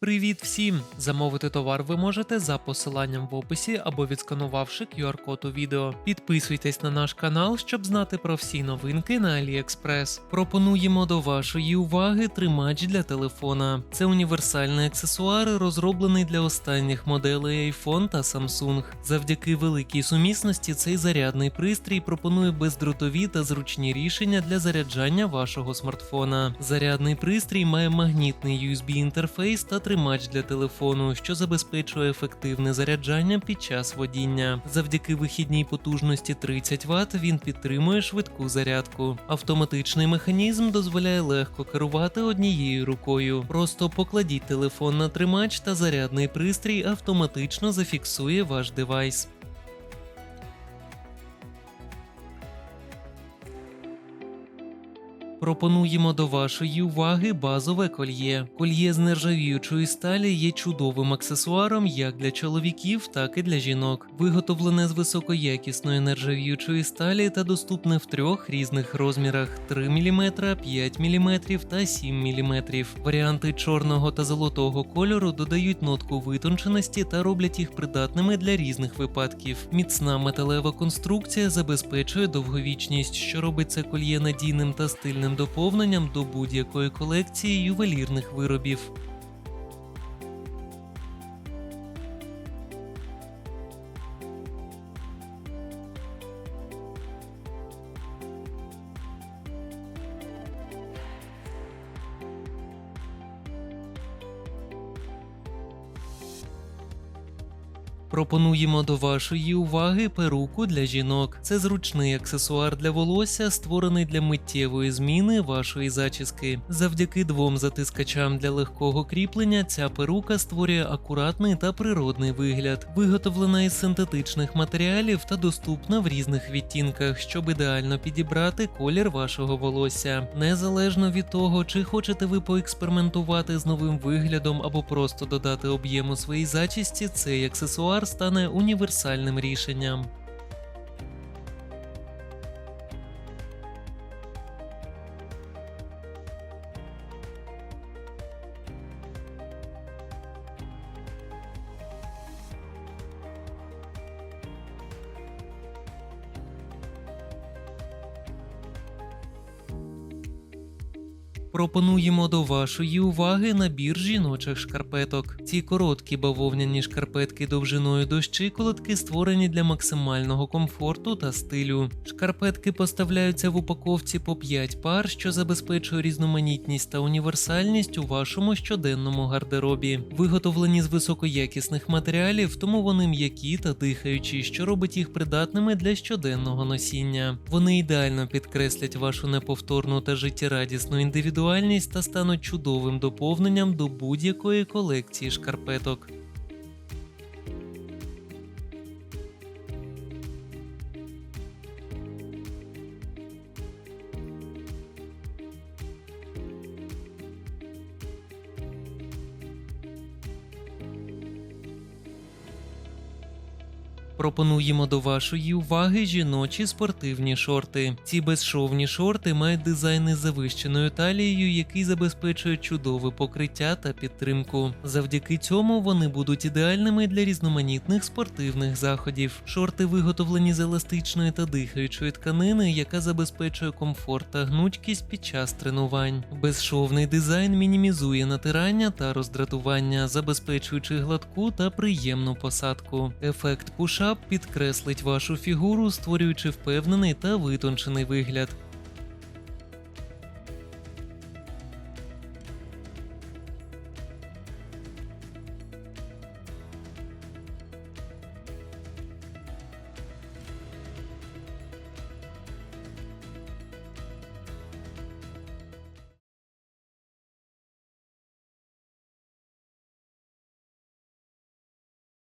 Привіт всім! Замовити товар ви можете за посиланням в описі або відсканувавши QR-код у відео. Підписуйтесь на наш канал, щоб знати про всі новинки на AliExpress. Пропонуємо до вашої уваги тримач для телефона. Це універсальний аксесуар, розроблений для останніх моделей iPhone та Samsung. Завдяки великій сумісності цей зарядний пристрій пропонує бездротові та зручні рішення для заряджання вашого смартфона. Зарядний пристрій має магнітний USB-інтерфейс та тримач для телефону, що забезпечує ефективне заряджання під час водіння. Завдяки вихідній потужності 30 Вт він підтримує швидку зарядку. Автоматичний механізм дозволяє легко керувати однією рукою. Просто покладіть телефон на тримач та зарядний пристрій автоматично зафіксує ваш девайс. Пропонуємо до вашої уваги базове кольє. Кольє з нержавіючої сталі є чудовим аксесуаром як для чоловіків, так і для жінок. Виготовлене з високоякісної нержавіючої сталі та доступне в трьох різних розмірах: 3 мм, 5 мм та 7 мм. Варіанти чорного та золотого кольору додають нотку витонченості та роблять їх придатними для різних випадків. Міцна металева конструкція забезпечує довговічність, що робить це кольє надійним та стильним доповненням до будь-якої колекції ювелірних виробів. Пропонуємо до вашої уваги перуку для жінок. Це зручний аксесуар для волосся, створений для миттєвої зміни вашої зачіски. Завдяки двом затискачам для легкого кріплення ця перука створює акуратний та природний вигляд, виготовлена із синтетичних матеріалів та доступна в різних відтінках, щоб ідеально підібрати колір вашого волосся. Незалежно від того, чи хочете ви поекспериментувати з новим виглядом або просто додати об'єму своїй зачісті, цей аксесуар стане універсальним рішенням. Пропонуємо до вашої уваги набір жіночих шкарпеток. Ці короткі бавовняні шкарпетки довжиною до щиколотки створені для максимального комфорту та стилю. Шкарпетки поставляються в упаковці по 5 пар, що забезпечує різноманітність та універсальність у вашому щоденному гардеробі. Виготовлені з високоякісних матеріалів, тому вони м'які та дихаючі, що робить їх придатними для щоденного носіння. Вони ідеально підкреслять вашу неповторну та життєрадісну індивідуальність та стануть чудовим доповненням до будь-якої колекції шкарпеток. Пропонуємо до вашої уваги жіночі спортивні шорти. Ці безшовні шорти мають дизайн із завищеною талією, який забезпечує чудове покриття та підтримку. Завдяки цьому вони будуть ідеальними для різноманітних спортивних заходів. Шорти виготовлені з еластичної та дихаючої тканини, яка забезпечує комфорт та гнучкість під час тренувань. Безшовний дизайн мінімізує натирання та роздратування, забезпечуючи гладку та приємну посадку. Ефект пушап підкреслить вашу фігуру, створюючи впевнений та витончений вигляд.